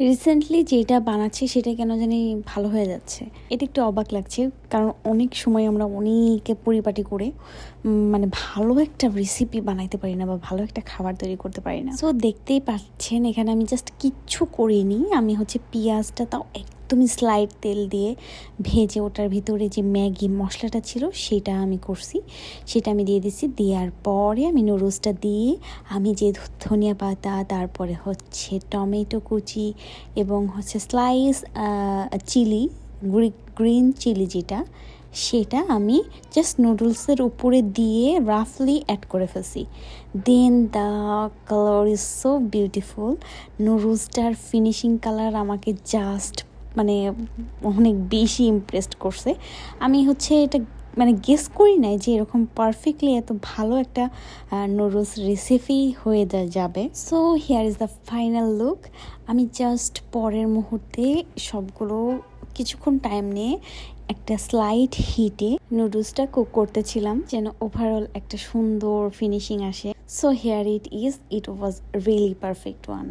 Recently যেটা বানাচ্ছি সেটা কেন জানি ভালো হয়ে যাচ্ছে। এটা একটু অবাক লাগছে, কারণ অনেক সময় আমরা অনেকে পরিপাটি করে মানে ভালো একটা রেসিপি বানাইতে পারি না বা ভালো একটা খাবার তৈরি করতে পারি না। সো দেখতেই পাচ্ছেন, এখানে আমি জাস্ট কিচ্ছু করিনি, আমি হচ্ছে পেঁয়াজটা তাও একদমই স্লাইড তেল দিয়ে ভেজে ওটার ভিতরে যে ম্যাগি মশলাটা ছিল সেটা আমি করছি। সেটা আমি দিয়ে দিচ্ছি দেওয়ার পরে আমি নুডলসটা দিয়ে আমি যে ধনিয়া পাতা, তারপরে হচ্ছে টমেটো কুচি এবং হচ্ছে স্লাইস চিলি গ্রিন চিলি যেটা, সেটা আমি জাস্ট নুডলসের উপরে দিয়ে রাফলি অ্যাড করে ফেলছি। Then the colour is so beautiful নুডলসটার finishing colour আমাকে জাস্ট মানে অনেক বেশি ইমপ্রেসড করছে। আমি হচ্ছে এটা মানে গেস করি নাই যে এরকম পারফেক্টলি এত ভালো একটা নুডলস রেসিপি হয়ে যাবে। So here is the final look আমি জাস্ট পরের মুহূর্তে সবগুলো কিছুক্ষণ টাইম নিয়ে একটা স্লাইড হিটে নুডলসটা কুক করতেছিলাম, যেন ওভারঅল একটা সুন্দর ফিনিশিং আসে। So here it is it was really perfect one